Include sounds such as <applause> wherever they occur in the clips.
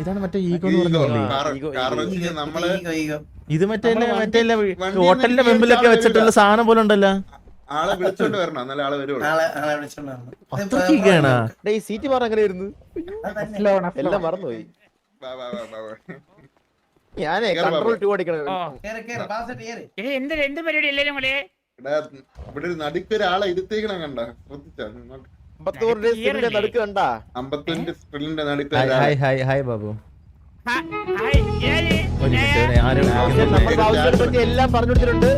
ഇതാണ് മറ്റേ ഈഗോ ഇത് മറ്റേ മറ്റേ ഹോട്ടലിന്റെ മെമ്പിലൊക്കെ വെച്ചിട്ടുള്ള സാധനം പോലെ ഉണ്ടല്ലോ. ആളെ ആളെ സീറ്റ് പറഞ്ഞ അങ്ങനെ ഇരുന്നു എല്ലാം മറന്നുപോയി. കൺട്രോൾ അടിക്കണം എന്ത് ഹായ് എല്ലാം പറഞ്ഞു കൊടുത്തിട്ടുണ്ട്.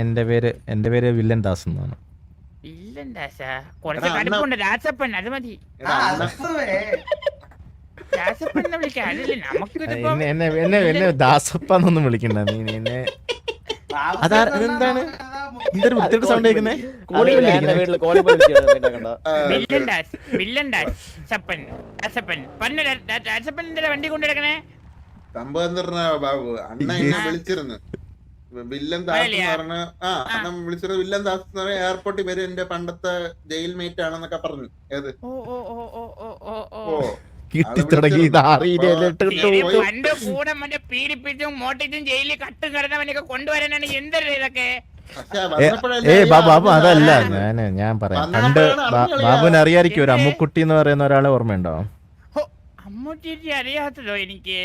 എന്റെ പേര് എന്റെ പേര് വില്ലൻ ദാസ് എന്നാണ്. ഇല്ലൻ ദാസാ. കുറച്ച് എടാ, അണ്ണ- കടുപ്പുണ്ട്. രാസപ്പൻ അത് മതി. എടാ, ആ, അണ്ണ- അസുവേ. രാസപ്പൻ എന്ന് വിളിക്കാം അതല്ലേ നമുക്കിതിപ്പം എന്നെ എന്നെ എന്നെ എന്നെ ദാസപ്പ വിളിക്കണ്ട. നീ നീ എന്നെ അതാ- ഇതെന്താണ്? എന്തൊരു വൃത്തിയുടെ സൗണ്ട് കേൾക്കുന്നേ? കോളി കോളി സപ്പൻ രാസപ്പൻ രാ- രാ- രാസപ്പൻ എന്തിനാ വണ്ടി കൊണ്ടുനടക്കണേ? സംഭവം പറഞ്ഞാ ബാബു. അണ്ണ എന്നെ വിളിച്ചിരുന്നു. വില്ലൻ ദാസ് പറഞ്ഞ ആ നമ്മൾ വിളിച്ചത് വില്ലൻ ദാസ് എന്ന് പറഞ്ഞ എയർപോർട്ടിൽ വരും എന്റെ പണ്ടത്തെ ജയിൽ മേറ്റ് ആണെന്നൊക്കെ പറഞ്ഞു. ഏത്? ഓ കൂടെ ജയിലിൽ ഏ അതല്ല ഞാൻ ഞാൻ പറയാം. പണ്ട് ബാബുവിന് അറിയാതിരിക്കും ഒരു അമ്മുക്കുട്ടി എന്ന് പറയുന്ന ഒരാളെ ഓർമ്മയുണ്ടോ? അമ്മുട്ടി അറിയാത്തതോ എനിക്ക്?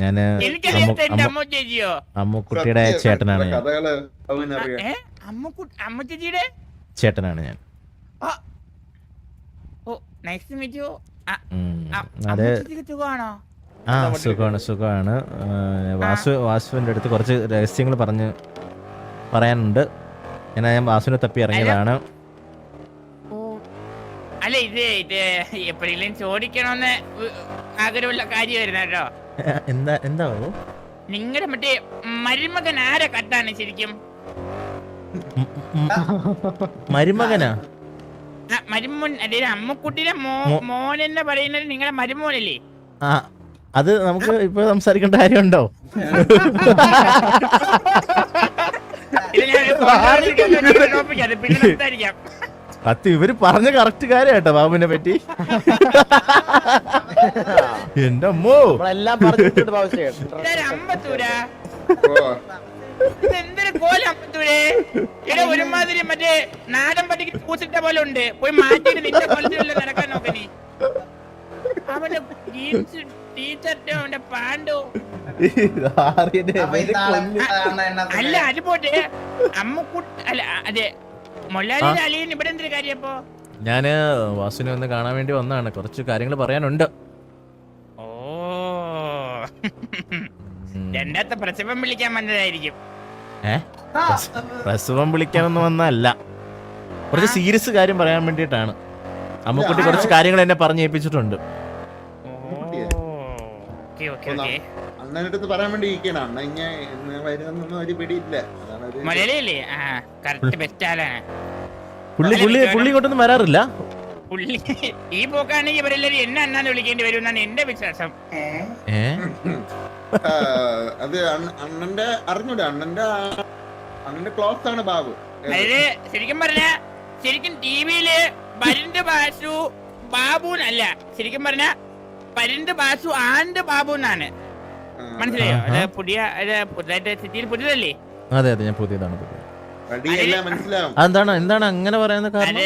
ഞാൻ അമ്മുക്കുട്ടിയുടെ ചേട്ടനാണ് അമ്മുക്കുട്ടിയുടെ ചേട്ടനാണ് ഞാൻ. അതെ ആ സുഖമാണ് സുഖമാണ്. വാസു വാസുവിന്റെ അടുത്ത് കുറച്ച് രഹസ്യങ്ങൾ പറഞ്ഞ് പറയാനുണ്ട്. ഞാൻ ഞാൻ വാസുവിനെ തപ്പി ഇറങ്ങിയതാണ്. അല്ല? ഇത് ഇത് എപ്പോഴെങ്കിലും ചോദിക്കണമെന്ന് ആഗ്രഹമുള്ള കാര്യമായിരുന്നു കേട്ടോ. എന്താ എന്താ ബാബു? നിങ്ങളുടെ മറ്റേ മരുമകൻ ആരെ കട്ടാണ് ശരിക്കും? മരുമകനാ? ആ, മരുമോൻ അല്ലെ അമ്മക്കുട്ടിയുടെ മോ മോ- മോൻ എന്ന് പറയുന്നത് നിങ്ങളുടെ മരുമോനല്ലേ? ആ അത് നമുക്ക് ഇപ്പൊ സംസാരിക്കേണ്ട കാര്യമുണ്ടോ? ഇത് ഞാൻ ഒരു വെച്ചിട്ട് topic ആണ്. പിന്നെ സംസാരിക്കാം. കത്തി ഇവർ പറഞ്ഞ കറക്റ്റ് കാര്യാട്ടോ ബാബുവിനെ പറ്റി? എന്റെ അമ്മോ. നമ്മളെല്ലാം പറഞ്ഞിട്ടുണ്ട് ഇതാര് അമ്പത്തൂരാ? ഇതെന്തൊരു കോലം അമ്പത്തൂര്? ഇവിടെ ഒരുമാതിരി മറ്റേ നാടൻ പട്ടിക്ക് പൂച്ചിട്ട പോലെ ഉണ്ട്. പോയി മാറ്റിയിട്ട് നിന്റെ നടക്കാൻ അവന്റെ ജീൻസ് ടീഷർട്ടും അവന്റെ പാന്റും ഈ അല്ല അത് പോട്ടെ. അമ്മക്കുട്ട് അല്ല അതെ. ഞാൻ വാസുവിനെ ഒന്ന് കാണാൻ വേണ്ടി വന്നാണ് കുറച്ച് കാര്യങ്ങൾ പറയാനുണ്ട്. ഓ. രണ്ടാമത്തെ പ്രസവം വിളിക്കാൻ വന്നതായിരിക്കും. പ്രസവം വിളിക്കാനൊന്നും വന്നല്ല കുറച്ച് സീരിയസ് കാര്യം പറയാൻ വേണ്ടിട്ടാണ് അമ്മക്കുട്ടി കുറച്ച് കാര്യങ്ങൾ എന്നെ പറഞ്ഞു ഏൽപ്പിച്ചിട്ടുണ്ട് ഓക്കെ ഓക്കെ ഓക്കെ. അണ്ണന്റെ അടുത്ത് പറയാൻ വേണ്ടി ഇരിക്കണം അണ്ണ ഇങ്ങനെ വരുന്നൊന്നും ഒരു പിടിയില്ല. മലയാളിയല്ലേ? ആ കറക്റ്റ് ബെസ്റ്റ് ആളാണ്. പുള്ളി പുള്ളി പുള്ളി ഇങ്ങോട്ടൊന്നും വരാറില്ല? പുള്ളി ഈ പോക്കാണെങ്കിൽ ഇവരെല്ലാരും എന്നെ അന്നാന്ന് വിളിക്കേണ്ടി വരും എന്നാണ് എന്റെ വിശ്വാസം. ഏ? അത് അണ്ണ- അണ്ണന്റെ അറിഞ്ഞൂടെ അണ്ണന്റെ അണ്ണന്റെ ക്ലോസ് ആണ് ബാബു. അതായത് ശരിക്കും പറഞ്ഞ ശരിക്കും ടിവിയിൽ പരിന്ത് ബാസു ബാബു അല്ല ശരിക്കും പറഞ്ഞ പരിന്ത് ബാസു ആൻഡ് ബാബു എന്നാണ്. മനസ്സിലായോ. അത് പുതിയ അത് പുതുതായിട്ട് സിറ്റിയിൽ പുതിയതല്ലേ? അതെ അതെ ഞാൻ പുതിയതാണ് പുതിയത് അതെന്താണ് എന്താണ് അങ്ങനെ പറയുന്ന കാരണം?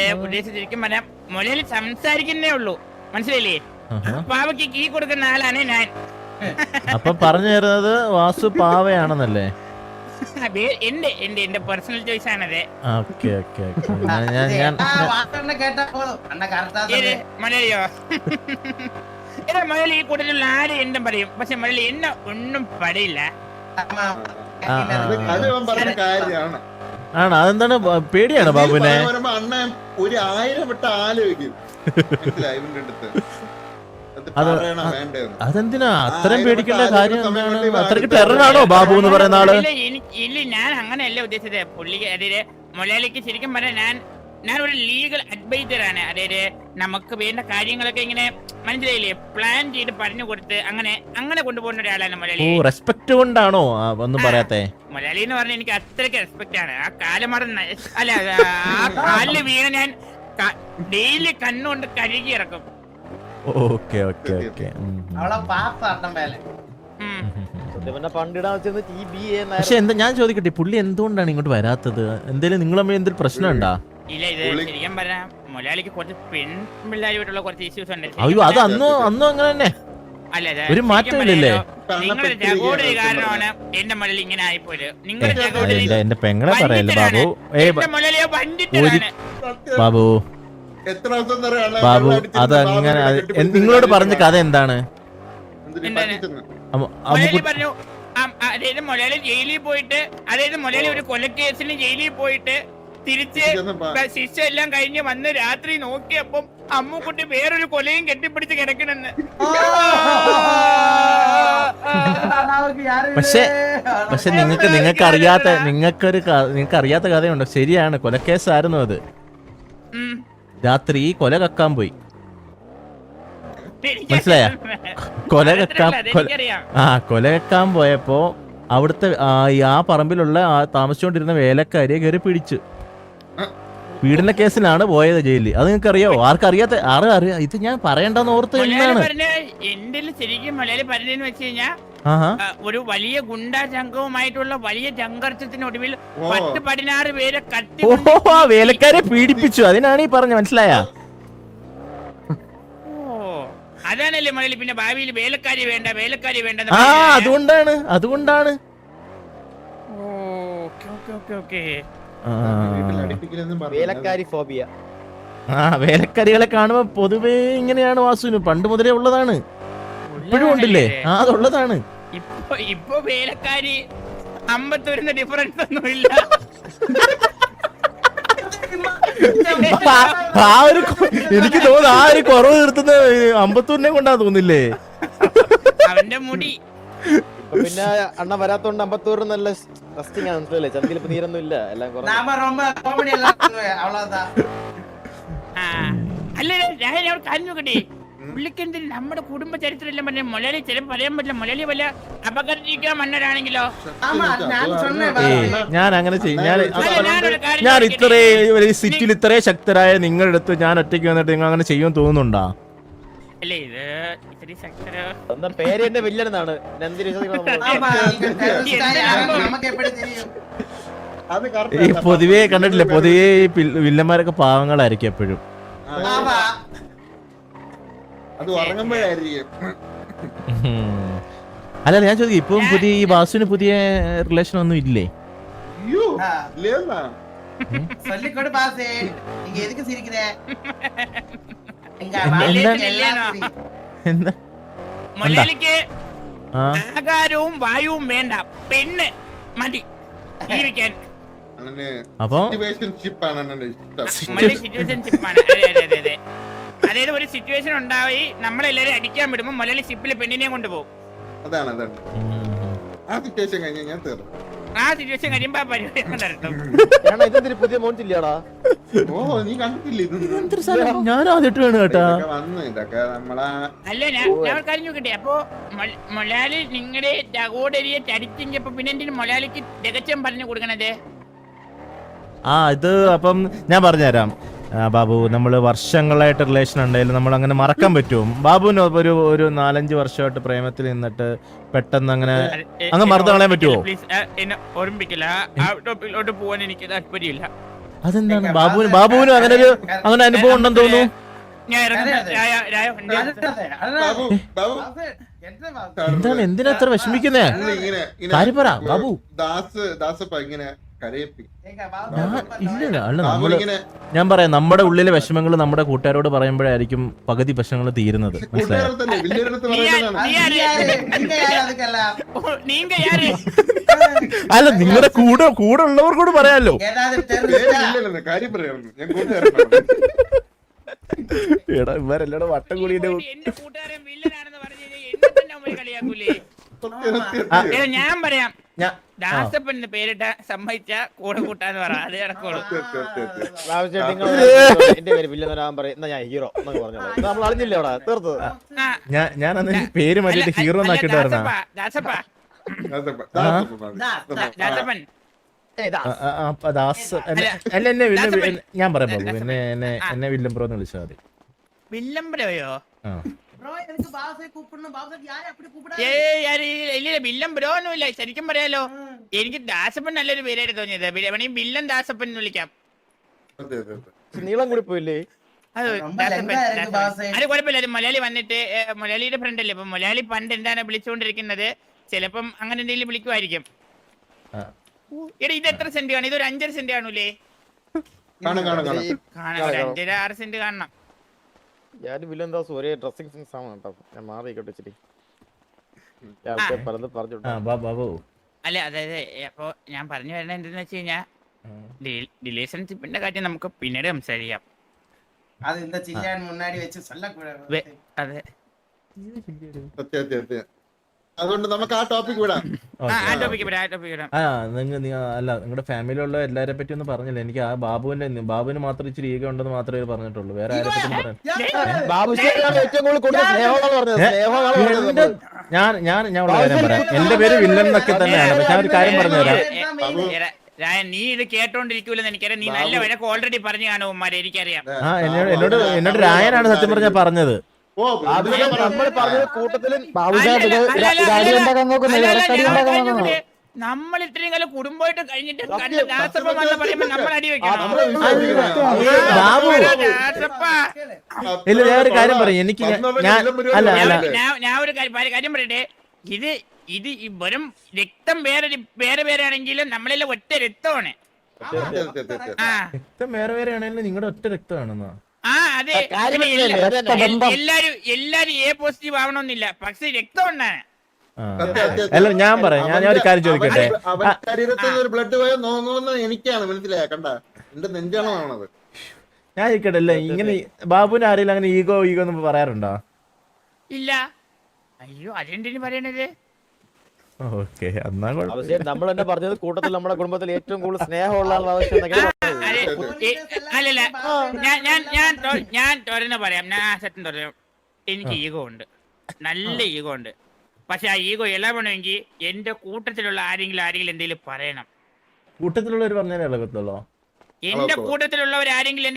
സംസാരിക്കുന്നേ ഉള്ളൂ. മനസ്സിലായില്ലേ. പാവയ്ക്ക് കീ കൊടുക്കുന്ന ആളാണ് ഞാൻ. അപ്പൊ പറഞ്ഞു തരുന്നത് വാസു പാവയാണെന്നല്ലേ? എന്റെ എന്റെ എന്റെ പേഴ്സണൽ ചോയ്സ് ആണത്. ഓക്കെ ഓക്കെ മലയാളിയോ മലയാളി ഈ കൂട്ടത്തിലുള്ള ആരും എന്തും പറയും. പക്ഷെ മലയാളി എന്നെ ഒന്നും പറയില്ല. അത് അത് അവൻ പറഞ്ഞ കാര്യമാണ്. ആണ്? അതെന്താണ് പേടിയാണ് ബാബുനെ അണ്ണൻ ഒരു ആയിരം വട്ടം ആലോചിക്കും. ഇവന്റെ അടുത്ത്? അതെന്തിനാ? അത്രയും പേടിക്കേണ്ട കാര്യം എന്താണ്? അത്രയ്ക്ക് ടെററാണോ ബാബു എന്ന് പറയുന്ന ആൾ? ഇല്ല ഇല്ല ഞാൻ അങ്ങനെയല്ല ഉദ്ദേശിച്ചത്. പുള്ളിക്ക് അതായത് മലയാളിക്ക് ശരിക്കും പറഞ്ഞാൽ ഞാൻ ഞാൻ ഒരു ലീഗൽ അഡ്വൈസർ ആണ്. അതായത് നമുക്ക് വേണ്ട കാര്യങ്ങളൊക്കെ ഇങ്ങനെ മനസ്സിലായില്ലേ? പ്ലാൻ ചെയ്ത് പറഞ്ഞു കൊടുത്ത് അങ്ങനെ അങ്ങനെ കൊണ്ടുപോകുന്ന ഒരാളാണ് ഓ മലയാളി റെസ്പെക്ട് കൊണ്ടാണോ? ആ, ഒന്നും പറയാത്തെ. മലയാളി എന്ന് പറഞ്ഞാൽ എനിക്ക് അത്രയ്ക്ക് റെസ്പെക്ട് ആണ്. ആ കാലമറ അല്ല ആ <laughs> കാലിൽ വീണ ഞാൻ ഡെയിലി കണ്ണുകൊണ്ട് കഴുകി ഇറക്കും. ഓക്കെ ഓക്കെ ഓക്കെ അവളെ പാസ്സാട്ടം മേലെ. ഉം. സത്യം പറഞ്ഞാ പണ്ടിടാൻ വെച്ചത് ടി ബി പക്ഷെ എന്താ ഞാൻ ചോദിക്കട്ടെ പുള്ളി എന്തുകൊണ്ടാണ് ഇങ്ങോട്ട് വരാത്തത്? എന്തേലും നിങ്ങൾ തമ്മിൽ പ്രശ്നമുണ്ടാ? ഇല്ല ഇത് ശരിക്കും പറഞ്ഞാൽ മലയാളിക്ക് കുറച്ച് പെൺപിള്ളേരുമായിട്ടുള്ള കുറച്ച് ഇഷ്യൂസ് ഉണ്ട് അയ്യോ അത് അന്നും അന്നും അങ്ങനെ തന്നെ. അല്ല ഒരു മാറ്റമില്ലല്ലേ കാരണമാണ് എന്റെ മലയാളി ഇങ്ങനെ ആയിപ്പോയത്. നിങ്ങളുടെ എന്റെ പെങ്ങളെ പറയല്ലേ ബാബു? ബാബു. ബാബു അത് അങ്ങനെ നിങ്ങളോട് പറഞ്ഞ കഥ എന്താണ്? പറഞ്ഞു അതായത് മലയാളി ജയിലിൽ പോയിട്ട് അതായത് മലയാളി ഒരു കൊലക്കേസിന് ജയിലിൽ പോയിട്ട് തിരിച്ച് ശിക്ഷ എല്ലാം കഴിഞ്ഞ് വന്ന് രാത്രി നോക്കിയപ്പം അമ്മുക്കുട്ടി വേറൊരു കൊലയും കെട്ടിപ്പിടിച്ച് കിടക്കണെന്ന്. പക്ഷെ പക്ഷെ നിങ്ങൾക്ക് നിങ്ങൾക്ക് അറിയാത്ത നിങ്ങൾക്കൊരു നിങ്ങൾക്ക് അറിയാത്ത കഥയുണ്ടോ. ശരിയാണ് കൊലക്കേസായിരുന്നു അത്. രാത്രി കൊല കക്കാൻ പോയി. മനസ്സിലായ? കൊല കക്കാൻ. ആ കൊല കക്കാൻ പോയപ്പോ അവിടുത്തെ ആ ആ പറമ്പിലുള്ള ആ താമസിച്ചുകൊണ്ടിരുന്ന വേലക്കാരിയെ കയറി പിടിച്ചു. പീഡന കേസിലാണ് പോയത് ജയിലിൽ. അത് നിങ്ങൾക്ക് അറിയോ ആർക്കറിയാത്ത ആറ് അറിയാ ഇത് ഞാൻ പറയണ്ടെന്ന് ഓർത്ത് എന്റെ ശരിക്കും മലയാളി പറഞ്ഞതെന്ന് വെച്ച് കഴിഞ്ഞാൽ ഒരു വലിയ ഗുണ്ടാ സംഘവുമായിട്ടുള്ള വലിയ സംഘർഷത്തിനൊടുവിൽ ഓ. പത്ത് പതിനാറ് പേരെ കത്തി വേലക്കാരെ പീഡിപ്പിച്ചു. അതിനാണ് ഈ പറഞ്ഞ മനസ്സിലായ? അതാണല്ലേ മലയാളി. പിന്നെ ഭാവിയിൽ വേലക്കാരി വേണ്ട വേലക്കാരി വേണ്ട ആ അതുകൊണ്ടാണ്. അതുകൊണ്ടാണ്. ഓക്കെ ഓക്കെ ഓക്കെ പറഞ്ഞു. വേലക്കാരി ഫോബിയ ആ വേലക്കാരികളെ കാണുമ്പോ പൊതുവേ ഇങ്ങനെയാണ് വാസുവിന്. പണ്ട് മുതലേ ഉള്ളതാണ്. ഇപ്പോഴും ഉണ്ടല്ലേ? ആ അതുള്ളതാണ്. ഇപ്പൊ ഇപ്പൊ വേലക്കാരി അമ്പത്തൂരിന് ഡിഫറൻസ് ഒന്നുമില്ല. ആ ആ ഒരു എനിക്ക് തോന്നുന്നു ആ ഒരു കുറവ് തീർത്തുന്ന അമ്പത്തൂരിനെ കൊണ്ടാ തോന്നില്ലേ? അവന്റെ മുടി. പിന്നെ അണ്ണ വരാത്തോണ്ട് അമ്പത്തൂർ നല്ല റെസ്റ്റിംഗ് ആണ് മനസ്സിലല്ലേ ചന്തിയിൽ ഇപ്പൊ നീരൊന്നും ഇല്ല എല്ലാം അല്ലേ ഞാൻ കാര്യം നോക്കട്ടെ? പുള്ളിക്കെന്തിന് നമ്മുടെ കുടുംബ ചരിത്രമെല്ലാം പറഞ്ഞ മലയാളി ചില പറയാൻ പറ്റില്ല. മലയാളി വല്ല അപകടിക്കാൻ മന്നരാണെങ്കിലോ ഞാൻ അങ്ങനെ ചെയ്യും. ഞാൻ ഇത്രേ ഇത്രയും സിറ്റിയിൽ ഇത്രേ ശക്തരായ നിങ്ങളുടെ അടുത്ത് ഞാൻ ഒറ്റയ്ക്ക് വന്നിട്ട് നിങ്ങൾ അങ്ങനെ ചെയ്യുമെന്ന് തോന്നുന്നുണ്ടോ? അല്ലേ ഇത് ഇത്തിരി ശക്തര സ്വന്തം പേര് തന്നെ വില്ലനെന്നാണ് നന്ദി വിശ്വസിക്കണം ஆமா நீங்க terrorist ஆ யாருன்னு நமக்கு எப்படி தெரியும் അത് correct ഈ ആണ്. പൊതുവേ കണ്ടിട്ടില്ലേ പൊതുവേ ഈ പിൽ- വില്ലന്മാരൊക്കെ പാവങ്ങളായിരിക്കും എപ്പോഴും ആ, ஆமா അത് ഉറങ്ങുമ്പോഴായിരിക്കും ഉം. അല്ല ഞാൻ ചോദിക്കും ഇപ്പം പുതിയ ഈ വാസുവിന് പുതിയ റിലേഷൻ ഒന്നും ഇല്ലേ അയ്യോ ஆ, ഇല്ലേന്നാ சொல்லிக் கொடு பாசே நீங்க எதுக்கு சிரிக்கிற <laughs> മലയാളിക്ക് ആകാരവും വായുവും വേണ്ട. പെണ്ണ് മതി. ജീവിക്കാൻ. അപ്പൊ? അതായത് ഒരു സിറ്റുവേഷൻ ഉണ്ടായി നമ്മളെല്ലാരും അടിക്കാൻ വിടുമ്പോ മലയാളി ഷിപ്പിൽ പെണ്ണിനെ കൊണ്ടുപോകും. അതാണ് അതാണ്. ആ സിറ്റുവേഷൻ കഴിഞ്ഞ് ഞാൻ തീർന്നു. ആ സിറ്റുവേഷൻ കഴിയുമ്പോ ആ പരിപാടി നടത്തും കാരണം ഇതെന്തൊരു പുതിയ ഇല്ലടാ. ഓ നീ കണ്ടിട്ടില്ല ഇതൊന്നും എന്തൊരു സാധനം? ഞാൻ ആദ്യമായിട്ട് വേണം കേട്ടാ. ഇതൊക്കെ വന്ന് ഇതൊക്കെ നമ്മളാ അല്ല ഞാൻ ഞാൻ ഒരു കാര്യം നോക്കട്ടെ അപ്പൊ മല- മലയാളി നിങ്ങളുടെ ജഗോഡരിയെ ചടിച്ചെങ്കിയപ്പോ പിന്നെ എന്തിനു രഹസ്യം പറഞ്ഞു കൊടുക്കണത്? ആ ഇത് അപ്പം ഞാൻ പറഞ്ഞുതരാം. ബാബു നമ്മൾ വർഷങ്ങളായിട്ട് റിലേഷൻ ഉണ്ടായാലും നമ്മൾ അങ്ങനെ മറക്കാൻ പറ്റുമോ ബാബുവിന് ഒരു ഒരു നാലഞ്ച് വർഷമായിട്ട് പ്രേമത്തിൽ നിന്നിട്ട് പെട്ടെന്ന് അങ്ങനെ അങ്ങ് മറന്നു കളയാൻ പറ്റുമോ എനിക്ക് അതെന്താണ്? ബാബുവിന് ബാബുവിനും അങ്ങനെ ഒരു അങ്ങനെ അനുഭവം ഉണ്ടെന്ന് തോന്നുന്നു? എന്താണ്? എന്തിനാ അത്ര വിഷമിക്കുന്നേ? കാര്യം പറ ബാബു. ദാസ് ദാസപ്പ ഇങ്ങനെ ഞാൻ പറയാം നമ്മുടെ ഉള്ളിലെ വിഷമങ്ങൾ നമ്മുടെ കൂട്ടുകാരോട് പറയുമ്പോഴായിരിക്കും പകുതി പ്രശ്നങ്ങൾ തീരുന്നത്. <laughs> <laughs> അല്ല നിങ്ങളുടെ കൂടെ കൂടെ ഉള്ളവർക്കോട് പറയാലോ. <laughs> എടാ ഇവരെല്ലാടെ വട്ടം കൂടി ഏ, ഞാൻ പറയാം. ഞാൻ ദാസപ്പൻ എന്ന് പേരിട്ട സമ്മതിച്ച കൂടെ കൂട്ടാന്ന് പറ. അത് എന്റെ പേര് പറയും. ഞാൻ ഹീറോ എന്നൊക്കെ നമ്മൾ അറിഞ്ഞില്ലേ അവിടെ? തീർത്തത്? ഞാൻ ഞാൻ അന്ന് പേര് മാറ്റിട്ട് ഹീറോ ദാസപ്പ, ദാസപ്പൻ. ദാസ്. അല്ല എന്നെ ഞാൻ പറയാം ബാബു. എന്നെ എന്നെ എന്നെ വില്ലം ബ്രോ എന്ന് വിളിച്ചാൽ മതി വില്ലംബ്രയോ ബില്ലം ബ്രോ ഒന്നും ഇല്ല ശരിക്കും പറയാലോ എനിക്ക് ദാസപ്പൻ നല്ലൊരു പേരായിട്ട് തോന്നിയത്. വേണമെങ്കിൽ ബില്ലൻ ദാസപ്പൻ എന്ന് വിളിക്കാം. നീളം കൂടി പോയില്ലേ? അത് കുഴപ്പമില്ല മലയാളി വന്നിട്ട് മലയാളിയുടെ ഫ്രണ്ട് അല്ലേ? അപ്പൊ മലയാളി പണ്ട് എന്താണ് വിളിച്ചുകൊണ്ടിരിക്കുന്നത്? ചിലപ്പം അങ്ങനെ എന്തെങ്കിലും വിളിക്കുമായിരിക്കും. എടാ ഇത് എത്ര സെന്റ് കാണും? ഇത് ഒരു അഞ്ചര സെന്റ് കാണൂലേ? അഞ്ചര ആറ് സെന്റ് കാണണം. ഞാൻ വില്ലന്താസ് ഒരേ ഡ്രസ്സിംഗ് സെൻസ് ആണ് കേട്ടോ. ഞാൻ മാറിയിക്കോട്ടെ ഇച്ചിരി രാവിലത്തെ പലതും ബാ ബാബു. അല്ല അതായത് അപ്പോ ഞാൻ പറഞ്ഞു വരുന്നത് എന്തെന്ന് വെച്ച് കഴിഞ്ഞാൽ റിലേഷൻഷിപ്പിന്റെ കാര്യം നമുക്ക് പിന്നീട് സംസാരിക്കാം. അത് എന്താ ചെയ്യാൻ മുന്നാടി വെച്ച് അതെ. അതെ അതുകൊണ്ട് നമുക്ക് ആ ടോപ്പിക് വിടാം. ആ, ആ ഓക്കേ. ടോപ്പിക്ക് വിടാം ആ ടോപ്പിക്ക് വിടാം. ആ നിങ്ങൾ അല്ല നിങ്ങളുടെ ഫാമിലിയുള്ള എല്ലാരെ പറ്റി ഒന്നും പറഞ്ഞില്ല. എനിക്ക് ആ ബാബുവിന്റെ ബാബുവിന് മാത്രം ഇച്ചിരി ഈഗ ഉണ്ടെന്ന് മാത്രമേ പറഞ്ഞിട്ടുള്ളൂ. വേറെ ആരെ പറ്റി ബാബു ഞാൻ ഞാൻ ഞാൻ ഉള്ള കാര്യം പറയാം. എന്റെ പേര് വില്ലൻ എന്നൊക്കെ തന്നെയാണ്. പക്ഷെ ഞാൻ ഒരു കാര്യം പറഞ്ഞുതരാം നീ ഇത് കേട്ടോണ്ടിരിക്കൂലെന്ന് എനിക്കറിയാം. നീ നല്ല വഴക്ക് ഓൾറെഡി പറഞ്ഞു കാണുമാരെ എനിക്കറിയാം. എന്നോട് എന്നോട് രായനാണ് സത്യം പറഞ്ഞ പറഞ്ഞത്. നമ്മൾ ഇത്രയും കാലം കുടുംബമായിട്ട് കഴിഞ്ഞിട്ട് ദാസപ്പ വന്ന് പറയുമ്പോ നമ്മൾ അടി വെക്കണം ഇല്ല ഞാൻ ഒരു കാര്യം പറയും എനിക്ക് ഞാൻ- ഞാൻ ഒരു കാര്യം പറയട്ടെ. ഇത് ഇത് വെറും രക്തം വേറെ വേറെ വേറെ ആണെങ്കിലും നമ്മളെല്ലാം ഒറ്റ രക്തമാണ്. രക്തം വേറെ വേറെ ആണെങ്കിലും നിങ്ങളുടെ ഒറ്റ രക്തമാണെന്നാ? അതെ. എല്ലാരും എല്ലാരും എ പോസിറ്റീവ് ആവണമെന്നില്ല. പക്ഷെ രക്തം ഉണ്ടാണ് അല്ല ഞാൻ പറയാം. ഞാൻ ഒരു കാര്യം ചോദിക്കട്ടെ? ശരീരത്തിൽ ഒരു ബ്ലഡ് പോയാൽ നോങ്ങുമെന്ന് എനിക്കാണ് മനസ്സിലായ കണ്ട എന്റെ നെഞ്ചാണത്. ഞാൻ ചോദിക്കട്ടെ അല്ലേ? ഇങ്ങനെ ബാബുവിന് ആരെങ്കിലും അങ്ങനെ ഈഗോ ഈഗോ എന്ന് പറയാറുണ്ടോ? ഇല്ല. അയ്യോ അതെന്തിനു പറയണത്? ഓക്കെ എന്നാ നമ്മൾ തന്നെ പറഞ്ഞത് കൂട്ടത്തിൽ നമ്മുടെ കുടുംബത്തിൽ ഏറ്റവും കൂടുതൽ സ്നേഹമുള്ള ആവശ്യം. അതെ അല്ലല്ല. ഞാൻ ഞാൻ ഞാൻ ഞാൻ തുറന്ന് പറയാം. ഞാൻ സത്യം എനിക്ക് ഈഗോ ഉണ്ട്. നല്ല ഈഗോ ഉണ്ട്. പക്ഷെ ആ ഈഗോ എല്ലാം വേണമെങ്കിൽ എന്റെ കൂട്ടത്തിലുള്ള ആരെങ്കിലും ആരെങ്കിലും എന്തെങ്കിലും പറയണം. കൂട്ടത്തിലുള്ളവർ പറഞ്ഞാലേ ഇളകത്തുള്ളൂ. എന്റെ കൂട്ടത്തിലുള്ളവർ ആരെങ്കിലും